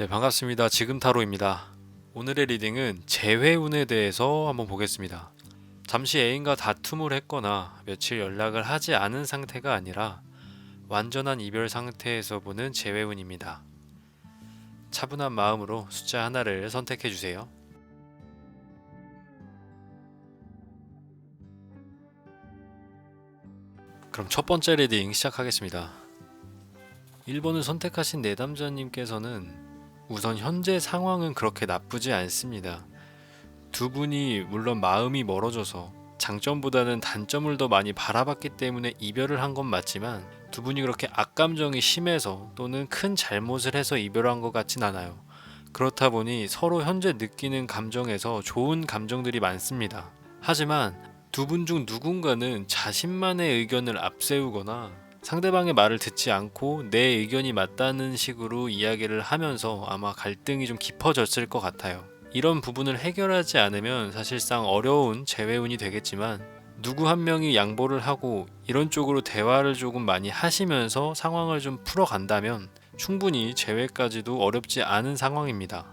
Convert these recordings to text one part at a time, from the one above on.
네, 반갑습니다. 지금 타로입니다. 오늘의 리딩은 재회운에 대해서 한번 보겠습니다. 잠시 애인과 다툼을 했거나 며칠 연락을 하지 않은 상태가 아니라 완전한 이별 상태에서 보는 재회운입니다. 차분한 마음으로 숫자 하나를 선택해 주세요. 그럼 첫 번째 리딩 시작하겠습니다. 1번을 선택하신 내담자님께서는 우선 현재 상황은 그렇게 나쁘지 않습니다. 두 분이 물론 마음이 멀어져서 장점보다는 단점을 더 많이 바라봤기 때문에 이별을 한 건 맞지만 두 분이 그렇게 악감정이 심해서 또는 큰 잘못을 해서 이별한 것 같진 않아요. 그렇다 보니 서로 현재 느끼는 감정에서 좋은 감정들이 많습니다. 하지만 두 분 중 누군가는 자신만의 의견을 앞세우거나 상대방의 말을 듣지 않고 내 의견이 맞다는 식으로 이야기를 하면서 아마 갈등이 좀 깊어졌을 것 같아요. 이런 부분을 해결하지 않으면 사실상 어려운 재회운이 되겠지만 누구 한 명이 양보를 하고 이런 쪽으로 대화를 조금 많이 하시면서 상황을 좀 풀어간다면 충분히 재회까지도 어렵지 않은 상황입니다.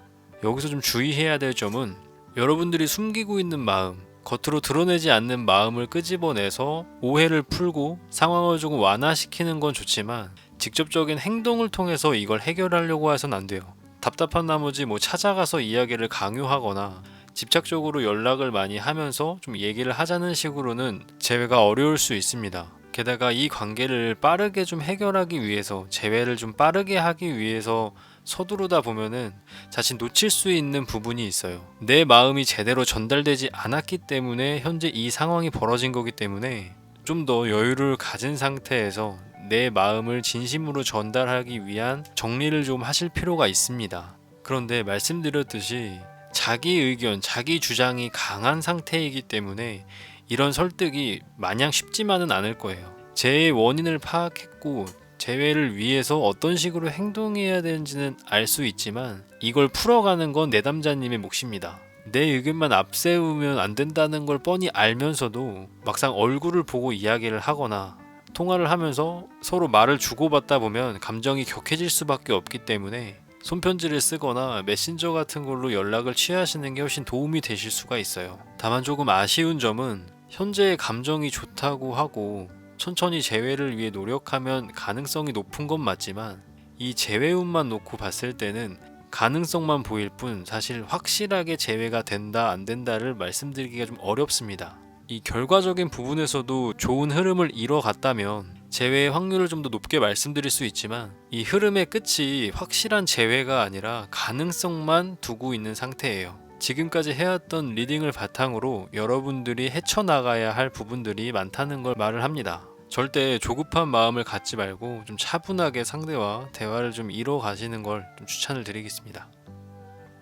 여기서 좀 주의해야 될 점은 여러분들이 숨기고 있는 마음, 겉으로 드러내지 않는 마음을 끄집어내서 오해를 풀고 상황을 조금 완화시키는 건 좋지만 직접적인 행동을 통해서 이걸 해결하려고 해선 안 돼요. 답답한 나머지 뭐 찾아가서 이야기를 강요하거나 집착적으로 연락을 많이 하면서 좀 얘기를 하자는 식으로는 재회가 어려울 수 있습니다. 게다가 이 관계를 빠르게 좀 해결하기 위해서 재회를 좀 빠르게 하기 위해서 서두르다 보면은 자신 놓칠 수 있는 부분이 있어요. 내 마음이 제대로 전달되지 않았기 때문에 현재 이 상황이 벌어진 거기 때문에 좀 더 여유를 가진 상태에서 내 마음을 진심으로 전달하기 위한 정리를 좀 하실 필요가 있습니다. 그런데 말씀드렸듯이 자기 의견, 자기 주장이 강한 상태이기 때문에 이런 설득이 마냥 쉽지만은 않을 거예요. 재해의 원인을 파악했고 재회를 위해서 어떤 식으로 행동해야 되는지는 알 수 있지만 이걸 풀어가는 건 내담자님의 몫입니다. 내 의견만 앞세우면 안 된다는 걸 뻔히 알면서도 막상 얼굴을 보고 이야기를 하거나 통화를 하면서 서로 말을 주고받다 보면 감정이 격해질 수밖에 없기 때문에 손편지를 쓰거나 메신저 같은 걸로 연락을 취하시는 게 훨씬 도움이 되실 수가 있어요. 다만 조금 아쉬운 점은 현재의 감정이 좋다고 하고 천천히 재회를 위해 노력하면 가능성이 높은 건 맞지만 이 재회운만 놓고 봤을 때는 가능성만 보일 뿐 사실 확실하게 재회가 된다 안 된다를 말씀드리기가 좀 어렵습니다. 이 결과적인 부분에서도 좋은 흐름을 이뤄갔다면 재회의 확률을 좀 더 높게 말씀드릴 수 있지만 이 흐름의 끝이 확실한 재회가 아니라 가능성만 두고 있는 상태예요. 지금까지 해왔던 리딩을 바탕으로 여러분들이 헤쳐나가야 할 부분들이 많다는 걸 말을 합니다. 절대 조급한 마음을 갖지 말고 좀 차분하게 상대와 대화를 좀 이뤄 가시는 걸 좀 추천을 드리겠습니다.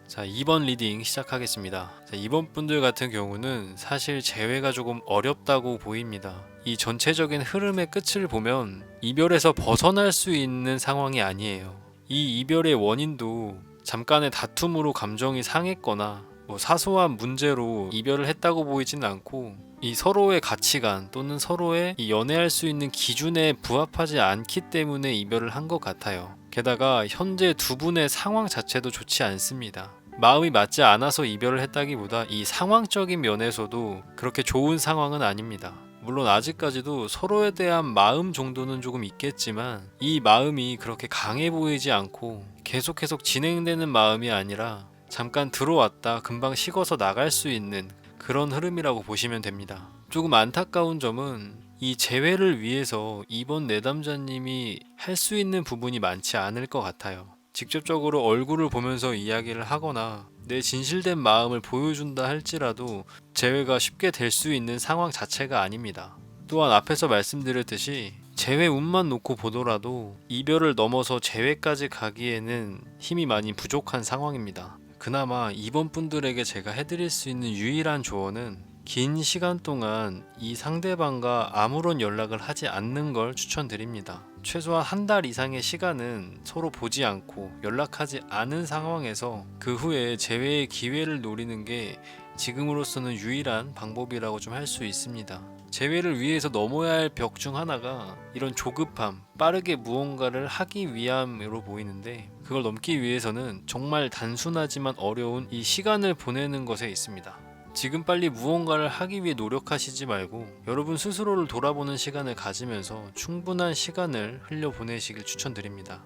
자, 2번 리딩 시작하겠습니다. 자, 이번 분들 같은 경우는 사실 재회가 조금 어렵다고 보입니다. 이 전체적인 흐름의 끝을 보면 이별에서 벗어날 수 있는 상황이 아니에요. 이 이별의 원인도 잠깐의 다툼으로 감정이 상했거나 뭐 사소한 문제로 이별을 했다고 보이진 않고 이 서로의 가치관 또는 서로의 이 연애할 수 있는 기준에 부합하지 않기 때문에 이별을 한 것 같아요. 게다가 현재 두 분의 상황 자체도 좋지 않습니다. 마음이 맞지 않아서 이별을 했다기보다 이 상황적인 면에서도 그렇게 좋은 상황은 아닙니다. 물론 아직까지도 서로에 대한 마음 정도는 조금 있겠지만 이 마음이 그렇게 강해 보이지 않고 계속 계속 진행되는 마음이 아니라 잠깐 들어왔다 금방 식어서 나갈 수 있는 그런 흐름이라고 보시면 됩니다. 조금 안타까운 점은 이 재회를 위해서 이번 내담자님이 할 수 있는 부분이 많지 않을 것 같아요. 직접적으로 얼굴을 보면서 이야기를 하거나 내 진실된 마음을 보여준다 할지라도 재회가 쉽게 될 수 있는 상황 자체가 아닙니다. 또한 앞에서 말씀드렸듯이 재회 운만 놓고 보더라도 이별을 넘어서 재회까지 가기에는 힘이 많이 부족한 상황입니다. 그나마 이번 분들에게 제가 해드릴 수 있는 유일한 조언은 긴 시간 동안 이 상대방과 아무런 연락을 하지 않는 걸 추천드립니다. 최소한 한 달 이상의 시간은 서로 보지 않고 연락하지 않은 상황에서 그 후에 재회의 기회를 노리는 게 지금으로서는 유일한 방법이라고 좀 할 수 있습니다. 재회를 위해서 넘어야 할 벽 중 하나가 이런 조급함, 빠르게 무언가를 하기 위함으로 보이는데 그걸 넘기 위해서는 정말 단순하지만 어려운 이 시간을 보내는 것에 있습니다. 지금 빨리 무언가를 하기 위해 노력하시지 말고 여러분 스스로를 돌아보는 시간을 가지면서 충분한 시간을 흘려 보내시길 추천드립니다.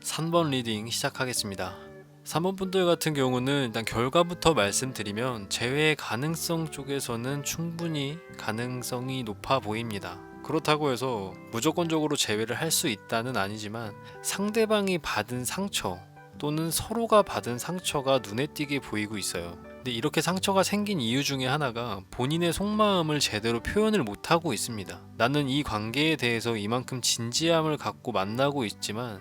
3번 리딩 시작하겠습니다. 3번 분들 같은 경우는 일단 결과부터 말씀드리면 재회 가능성 쪽에서는 충분히 가능성이 높아 보입니다. 그렇다고 해서 무조건적으로 재회를 할 수 있다는 아니지만 상대방이 받은 상처 또는 서로가 받은 상처가 눈에 띄게 보이고 있어요. 근데 이렇게 상처가 생긴 이유 중에 하나가 본인의 속마음을 제대로 표현을 못하고 있습니다. 나는 이 관계에 대해서 이만큼 진지함을 갖고 만나고 있지만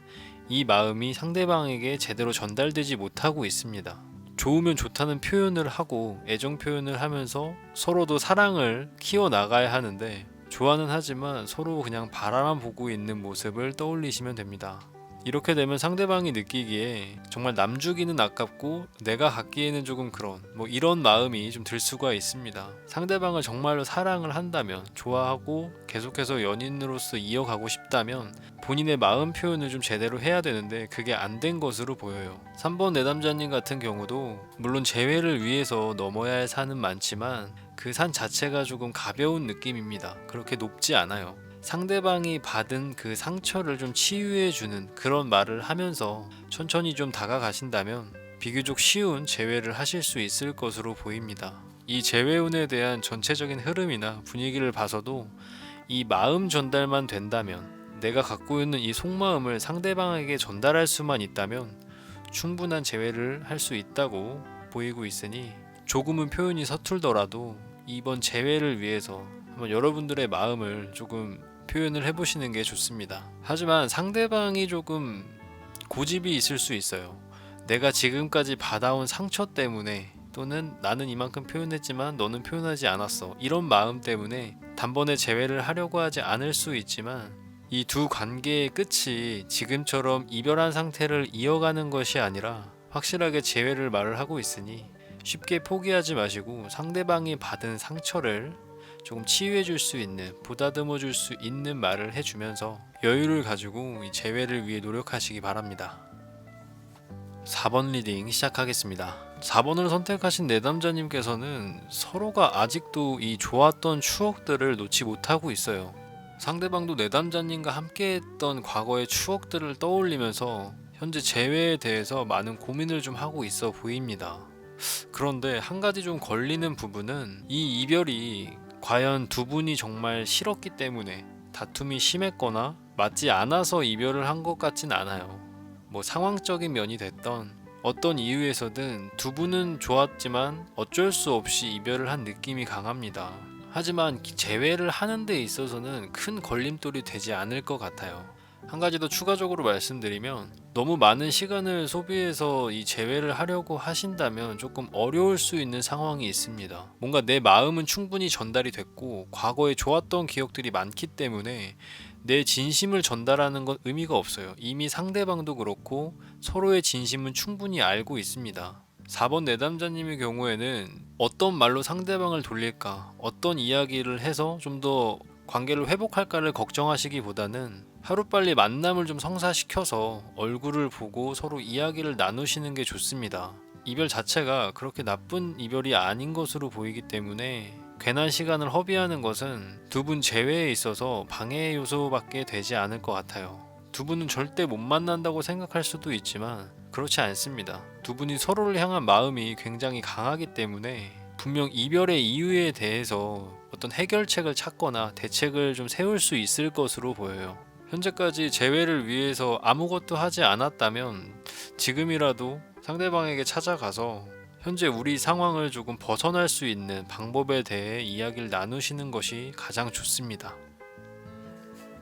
이 마음이 상대방에게 제대로 전달되지 못하고 있습니다. 좋으면 좋다는 표현을 하고 애정 표현을 하면서 서로도 사랑을 키워 나가야 하는데 좋아는 하지만 서로 그냥 바라만 보고 있는 모습을 떠올리시면 됩니다. 이렇게 되면 상대방이 느끼기에 정말 남 주기는 아깝고 내가 갖기에는 조금 그런 뭐 이런 마음이 좀 들 수가 있습니다. 상대방을 정말로 사랑을 한다면 좋아하고 계속해서 연인으로서 이어가고 싶다면 본인의 마음 표현을 좀 제대로 해야 되는데 그게 안 된 것으로 보여요. 3번 내담자님 같은 경우도 물론 재회를 위해서 넘어야 할 산은 많지만 그 산 자체가 조금 가벼운 느낌입니다. 그렇게 높지 않아요. 상대방이 받은 그 상처를 좀 치유해주는 그런 말을 하면서 천천히 좀 다가가신다면 비교적 쉬운 재회를 하실 수 있을 것으로 보입니다. 이 재회운에 대한 전체적인 흐름이나 분위기를 봐서도 이 마음 전달만 된다면 내가 갖고 있는 이 속마음을 상대방에게 전달할 수만 있다면 충분한 재회를 할 수 있다고 보이고 있으니 조금은 표현이 서툴더라도 이번 재회를 위해서 한번 여러분들의 마음을 조금 표현을 해보시는 게 좋습니다. 하지만 상대방이 조금 고집이 있을 수 있어요. 내가 지금까지 받아온 상처 때문에 또는 나는 이만큼 표현했지만 너는 표현하지 않았어. 이런 마음 때문에 단번에 재회를 하려고 하지 않을 수 있지만 이 두 관계의 끝이 지금처럼 이별한 상태를 이어가는 것이 아니라 확실하게 재회를 말을 하고 있으니 쉽게 포기하지 마시고 상대방이 받은 상처를 조금 치유해 줄 수 있는 보다듬어 줄 수 있는 말을 해주면서 여유를 가지고 이 재회를 위해 노력하시기 바랍니다. 4번 리딩 시작하겠습니다. 4번을 선택하신 내담자님께서는 서로가 아직도 이 좋았던 추억들을 놓지 못하고 있어요. 상대방도 내담자님과 함께했던 과거의 추억들을 떠올리면서 현재 재회에 대해서 많은 고민을 좀 하고 있어 보입니다. 그런데 한 가지 좀 걸리는 부분은 이 이별이 과연 두 분이 정말 싫었기 때문에 다툼이 심했거나 맞지 않아서 이별을 한 것 같진 않아요. 뭐 상황적인 면이 됐던 어떤 이유에서든 두 분은 좋았지만 어쩔 수 없이 이별을 한 느낌이 강합니다. 하지만 재회를 하는 데 있어서는 큰 걸림돌이 되지 않을 것 같아요. 한 가지 더 추가적으로 말씀드리면 너무 많은 시간을 소비해서 이 재회를 하려고 하신다면 조금 어려울 수 있는 상황이 있습니다. 뭔가 내 마음은 충분히 전달이 됐고 과거에 좋았던 기억들이 많기 때문에 내 진심을 전달하는 건 의미가 없어요. 이미 상대방도 그렇고 서로의 진심은 충분히 알고 있습니다. 4번 내담자님의 경우에는 어떤 말로 상대방을 돌릴까, 어떤 이야기를 해서 좀 더 관계를 회복할까를 걱정하시기보다는 하루빨리 만남을 좀 성사시켜서 얼굴을 보고 서로 이야기를 나누시는 게 좋습니다. 이별 자체가 그렇게 나쁜 이별이 아닌 것으로 보이기 때문에 괜한 시간을 허비하는 것은 두 분 제외에 있어서 방해 요소밖에 되지 않을 것 같아요. 두 분은 절대 못 만난다고 생각할 수도 있지만 그렇지 않습니다. 두 분이 서로를 향한 마음이 굉장히 강하기 때문에 분명 이별의 이유에 대해서 어떤 해결책을 찾거나 대책을 좀 세울 수 있을 것으로 보여요. 현재까지 재회를 위해서 아무것도 하지 않았다면 지금이라도 상대방에게 찾아가서 현재 우리 상황을 조금 벗어날 수 있는 방법에 대해 이야기를 나누시는 것이 가장 좋습니다.